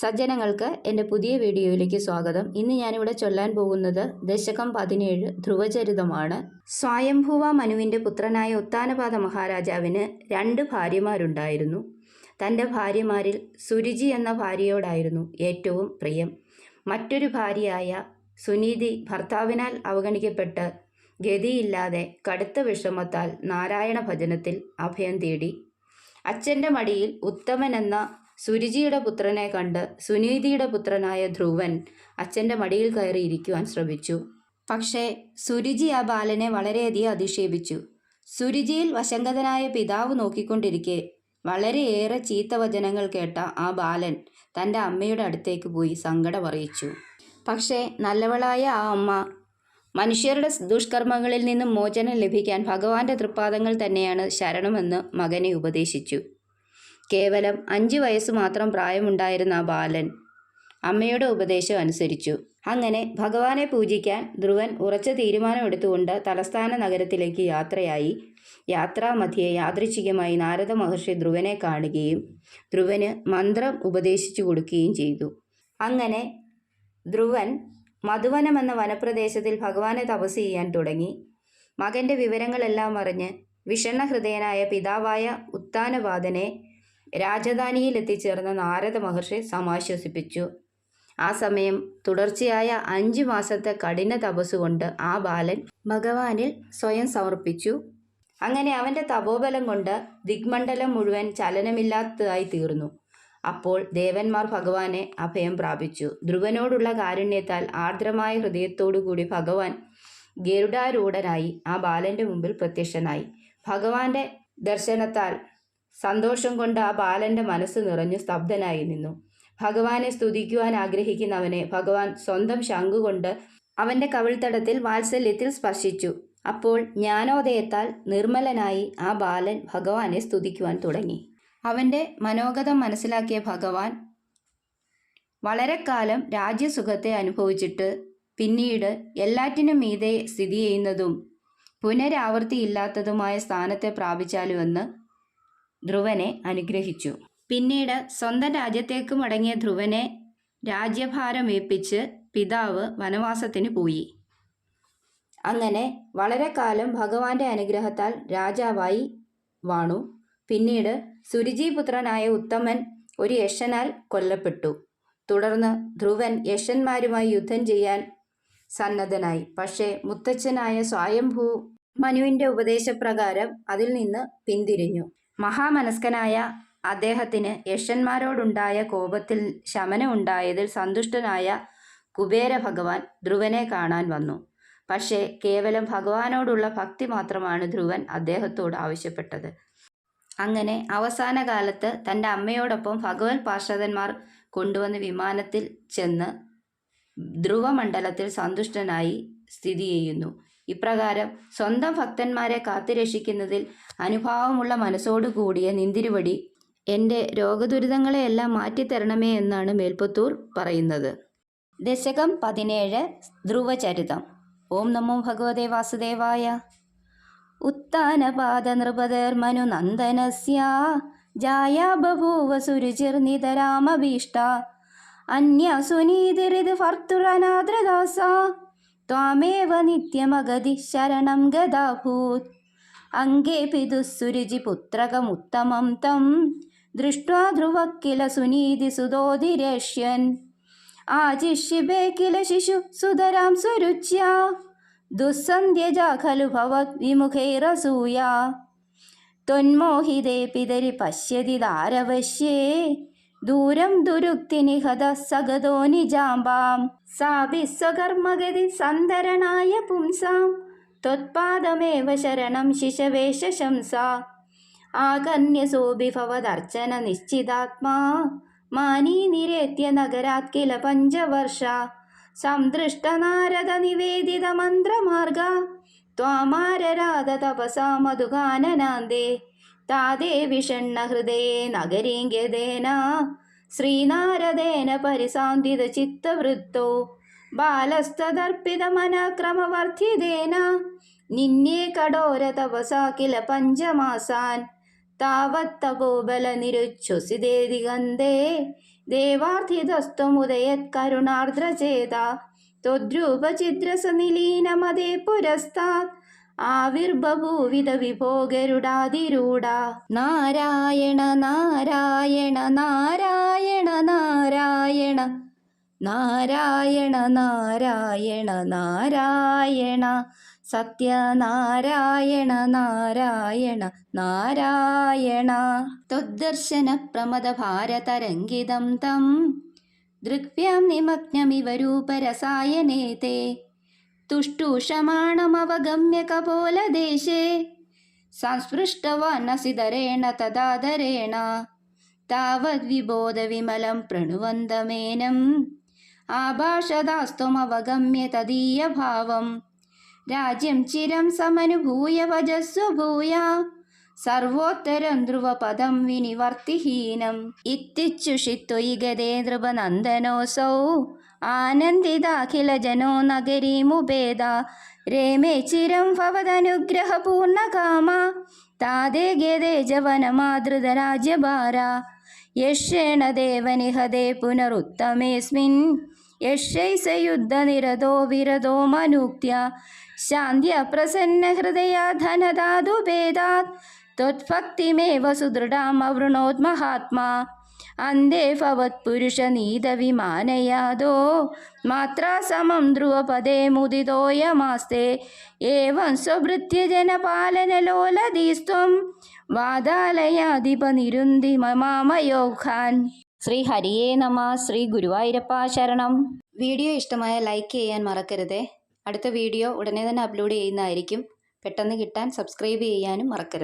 സജ്ജനങ്ങൾക്ക് എന്റെ പുതിയ വീഡിയോയിലേക്ക് സ്വാഗതം. ഇന്ന് ഞാനിവിടെ ചൊല്ലാൻ പോകുന്നത് ദശകം പതിനേഴ് ധ്രുവചരിതമാണ്. സ്വയംഭുവ മനുവിന്റെ പുത്രനായ ഉത്താനപാത മഹാരാജാവിന് രണ്ട് ഭാര്യമാരുണ്ടായിരുന്നു. തന്റെ ഭാര്യമാരിൽ സുരുചി എന്ന ഭാര്യയോടായിരുന്നു ഏറ്റവും പ്രിയം. മറ്റൊരു ഭാര്യയായ സുനീതി ഭർത്താവിനാൽ അവഗണിക്കപ്പെട്ട് ഗതിയില്ലാതെ കടുത്ത വിഷമത്താൽ നാരായണ ഭജനത്തിൽ അഭയം തേടി. അച്ഛന്റെ മടിയിൽ ഉത്തമൻ എന്ന സുരുചിയുടെ പുത്രനെ കണ്ട് സുനീതിയുടെ പുത്രനായ ധ്രുവൻ അച്ഛന്റെ മടിയിൽ കയറി ഇരിക്കുവാൻ ശ്രമിച്ചു. പക്ഷേ സുരുചി ആ ബാലനെ വളരെയധികം അധിക്ഷേപിച്ചു. സുരുചിയിൽ വശങ്കതനായ പിതാവ് നോക്കിക്കൊണ്ടിരിക്കെ വളരെയേറെ ചീത്ത വചനങ്ങൾ കേട്ട ആ ബാലൻ തന്റെ അമ്മയുടെ അടുത്തേക്ക് പോയി സങ്കടം അറിയിച്ചു പക്ഷേ നല്ലവളായ ആ അമ്മ മനുഷ്യരുടെ ദുഷ്കർമ്മങ്ങളിൽ നിന്നും മോചനം ലഭിക്കാൻ ഭഗവാന്റെ തൃപ്പാദങ്ങൾ തന്നെയാണ് ശരണമെന്ന് മകനെ ഉപദേശിച്ചു. കേവലം അഞ്ച് വയസ്സ് മാത്രം പ്രായമുണ്ടായിരുന്ന ആ ബാലൻ അമ്മയുടെ ഉപദേശം അനുസരിച്ചു. അങ്ങനെ ഭഗവാനെ പൂജിക്കാൻ ധ്രുവൻ ഉറച്ച തീരുമാനമെടുത്തുകൊണ്ട് തലസ്ഥാന നഗരത്തിലേക്ക് യാത്രയായി. യാത്രാമധ്യേ യാദൃച്ഛികമായി നാരദ മഹർഷി ധ്രുവനെ കാണുകയും ധ്രുവന് മന്ത്രം ഉപദേശിച്ചു കൊടുക്കുകയും ചെയ്തു. അങ്ങനെ ധ്രുവൻ മധുവനം എന്ന വനപ്രദേശത്തിൽ ഭഗവാനെ തപസ് ചെയ്യാൻ തുടങ്ങി. മകന്റെ വിവരങ്ങളെല്ലാം അറിഞ്ഞ് വിഷണ്ണ ഹൃദയനായ പിതാവായ ഉത്താനപാദനെ രാജധാനിയിൽ എത്തിച്ചേർന്ന നാരദ മഹർഷി സമാശ്വസിപ്പിച്ചു. ആ സമയം തുടർച്ചയായ അഞ്ച് മാസത്തെ കഠിന തപസ്സുകൊണ്ട് ആ ബാലൻ ഭഗവാനിൽ സ്വയം സമർപ്പിച്ചു. അങ്ങനെ അവന്റെ തപോബലം കൊണ്ട് ദിഗ്മണ്ഡലം മുഴുവൻ ചലനമില്ലാത്തതായി തീർന്നു. അപ്പോൾ ദേവന്മാർ ഭഗവാനെ അഭയം പ്രാപിച്ചു. ധ്രുവനോടുള്ള കാരുണ്യത്താൽ ആർദ്രമായ ഹൃദയത്തോടുകൂടി ഭഗവാൻ ഗരുഡാരൂഢനായി ആ ബാലന്റെ മുമ്പിൽ പ്രത്യക്ഷനായി. ഭഗവാന്റെ ദർശനത്താൽ സന്തോഷം കൊണ്ട് ആ ബാലന്റെ മനസ്സ് നിറഞ്ഞു സ്തബ്ധനായി നിന്നു. ഭഗവാനെ സ്തുതിക്കുവാൻ ആഗ്രഹിക്കുന്നവനെ ഭഗവാൻ സ്വന്തം ശംഖുകൊണ്ട് അവന്റെ കവിൾത്തടത്തിൽ വാത്സല്യത്തിൽ സ്പർശിച്ചു. അപ്പോൾ ജ്ഞാനോദയത്താൽ നിർമ്മലനായി ആ ബാലൻ ഭഗവാനെ സ്തുതിക്കുവാൻ തുടങ്ങി. അവന്റെ മനോഗതം മനസ്സിലാക്കിയ ഭഗവാൻ വളരെ കാലം രാജ്യസുഖത്തെ അനുഭവിച്ചിട്ട് പിന്നീട് എല്ലാറ്റിനും മീതെ സ്ഥിതി ചെയ്യുന്നതും പുനരാവൃത്തിയില്ലാത്തതുമായ സ്ഥാനത്തെ പ്രാപിച്ചാലുമെന്ന് ധ്രുവനെ അനുഗ്രഹിച്ചു. പിന്നീട് സ്വന്തം രാജ്യത്തേക്ക് മടങ്ങിയ ധ്രുവനെ രാജ്യഭാരം ഏൽപ്പിച്ച് പിതാവ് വനവാസത്തിന് പോയി. അങ്ങനെ വളരെ കാലം ഭഗവാന്റെ അനുഗ്രഹത്താൽ രാജാവായി വാണു. പിന്നീട് സുരുചിപുത്രനായ ഉത്തമൻ ഒരു യശനാൽ കൊല്ലപ്പെട്ടു. തുടർന്ന് ധ്രുവൻ യശന്മാരുമായി യുദ്ധം ചെയ്യാൻ സന്നദ്ധനായി. പക്ഷേ മുത്തച്ഛനായ സ്വയംഭൂ മനുവിന്റെ ഉപദേശപ്രകാരം അതിൽ നിന്ന് പിന്തിരിഞ്ഞു. മഹാമനസ്കനായ അദ്ദേഹത്തിന് യശന്മാരോടുണ്ടായ കോപത്തിൽ ശമനം ഉണ്ടായതിൽ സന്തുഷ്ടനായ കുബേര ഭഗവാൻ ധ്രുവനെ കാണാൻ വന്നു. പക്ഷേ കേവലം ഭഗവാനോടുള്ള ഭക്തി മാത്രമാണ് ധ്രുവൻ അദ്ദേഹത്തോട് ആവശ്യപ്പെട്ടത്. അങ്ങനെ അവസാന കാലത്ത് തന്റെ അമ്മയോടൊപ്പം ഭഗവത് പാർഷദന്മാർ കൊണ്ടുവന്ന് വിമാനത്തിൽ ചെന്ന് ധ്രുവമണ്ഡലത്തിൽ സന്തുഷ്ടനായി സ്ഥിതി ചെയ്യുന്നു. ഇപ്രകാരം സ്വന്തം ഭക്തന്മാരെ കാത്തുരക്ഷിക്കുന്നതിൽ അനുഭാവമുള്ള മനസ്സോടുകൂടിയ നിന്തിരുവടി എന്റെ രോഗദുരിതങ്ങളെയെല്ലാം മാറ്റിത്തരണമേ എന്നാണ് മേൽപ്പത്തൂർ പറയുന്നത്. ദശകം പതിനേഴ് ധ്രുവചരിതം. ഓം നമോ ഭഗവതേ വാസുദേവായ. ഉത്താനപാദനൃപതേർമനുനന്ദനസ്യാ ജായാ ബഭൂവ സുരുചിർനിതരാമഭീഷ്ട അന്യ സുനീതിരിത് त्वामेव नित्यमगतिः शरणं गदाभूत् अङ्गेऽपि दुःसुरुजिपुत्रकमुत्तमं तं दृष्ट्वा ध्रुवः किल सुनीतिसुतोधिरेष्यन् आचिष्यबे किल शिशुः सुधरां सुरुच्या दुःसन्ध्यजा खलु भवद्विमुखैरसूया त्वन्मोहिते पितरि पश्यति दारवश्ये ദൂരം ദുരുക്തി നിഹത സഗതോ നിജാമ്പാം സാഭിസ്വകർമ്മഗതി സന്തരണായ പുംസാം. ത്വത്പാദമേവ ശരണം ശിശവേശ ശംസ ആകന്യസോഭിഭവദർച്ചന നിശ്ചിതാത്മാ. മാനീ നിരേത്യ നഗരാത് കില പഞ്ചവർഷ. സംതൃഷ്ടനാരദ നിവേദിത മന്ത്രമാർഗ. ത്വാമാരരാധ തപസാ മധുഗാനനാന്തേ. താതേ വിഷണ്ണ ഷണ്ണഹൃദയേ നഗരീംഗതേന. ശ്രീനാരദേന പരിസാന്തിത ചിത്തവൃത്തോ. ബാലസ്തദർപ്പിതമനക്രമവർദ്ധിതേന നിന്നേ കടോര തപസാ കില പഞ്ചമാസാൻ. താവത്തഗോബലനിരുച്ഛുസിതേ ഗന്ധേ. ദേവാർത്ഥിതസ്ത്വമുദയത് കരുണാർദ്രചേത. ത്വദ്രൂപചിദ്രസനിലീനമതേ പുരസ്താത്. ആവിർബഭൂവിധ വിഭോഗരുടാതിരൂഢ നാരായണ നാരായണ നാരായണ നാരായണ. നാരായണ നാരായണ നാരായണ. സത്യനാരായണ നാരായണ നാരായണ. ത്വദ്ദർശന പ്രമദ ഭാരതരംഗിതം തം. ദൃഗ്വ്യാം നിമഗ്നമിവ രൂപരസായനേ തേ. തുഷ്ടൂഷമാണമവഗമ്യ കപോലദേശേ. സംസ്പൃഷ്ടവാന്നസിതരേണ തദാദരേണ. താവദ്വിബോധവിമലം പ്രണുവന്തമേനം. ആഭാഷദാസ്ത്വമവഗമ്യ തദീയഭാവം. രാജ്യം ചിരം സമനുഭൂയ വജസ്വ ഭൂയ. സർവോത്തരം ധ്രുവപദം വിനിവർത്തിഹീനം. ഇത്യുഷിത്വയി ഗതേ നൃപനന്ദനോസൗ. ആനന്ദിതാഖിലജനോ നഗരീമുപേദ രേമേ ചിരം ഭവദനുഗ്രഹപൂർണകാമ താതേ ഗേദേ ജവനമാതൃതരാജ്യഭാര. യക്ഷേണ ദേവനിഹതേ പുനരുത്തമേസ്മിൻ. യക്ഷൈസ യുദ്ധനിരതോ വിരതോ മനുക്ത്യ. ശാന്ത്യ പ്രസന്ന ഹൃദയാ ധനദാതുഭേദാത് ത്വത്ഭക്തിമേവ നീതവിമാനയാദോ. അന്തേ മാത്രാ സമം ധ്രുവപദേ മുദിതോയമാസ്തേ. ഏവം സ്വഭൃത്യജനപാലനലോലധീസ്ത്വം വാതാലയാധിപനിരുന്തി മമാമയോഹാൻ ശ്രീ ഹരിയേ നമ ശ്രീ ഗുരുവായൂരപ്പ ശരണം. വീഡിയോ ഇഷ്ടമായ ലൈക്ക് ചെയ്യാൻ മറക്കരുതേ. അടുത്ത വീഡിയോ ഉടനെ തന്നെ അപ്ലോഡ് ചെയ്യുന്നതായിരിക്കും. പെട്ടെന്ന് കിട്ടാൻ സബ്സ്ക്രൈബ് ചെയ്യാനും മറക്കരുത്.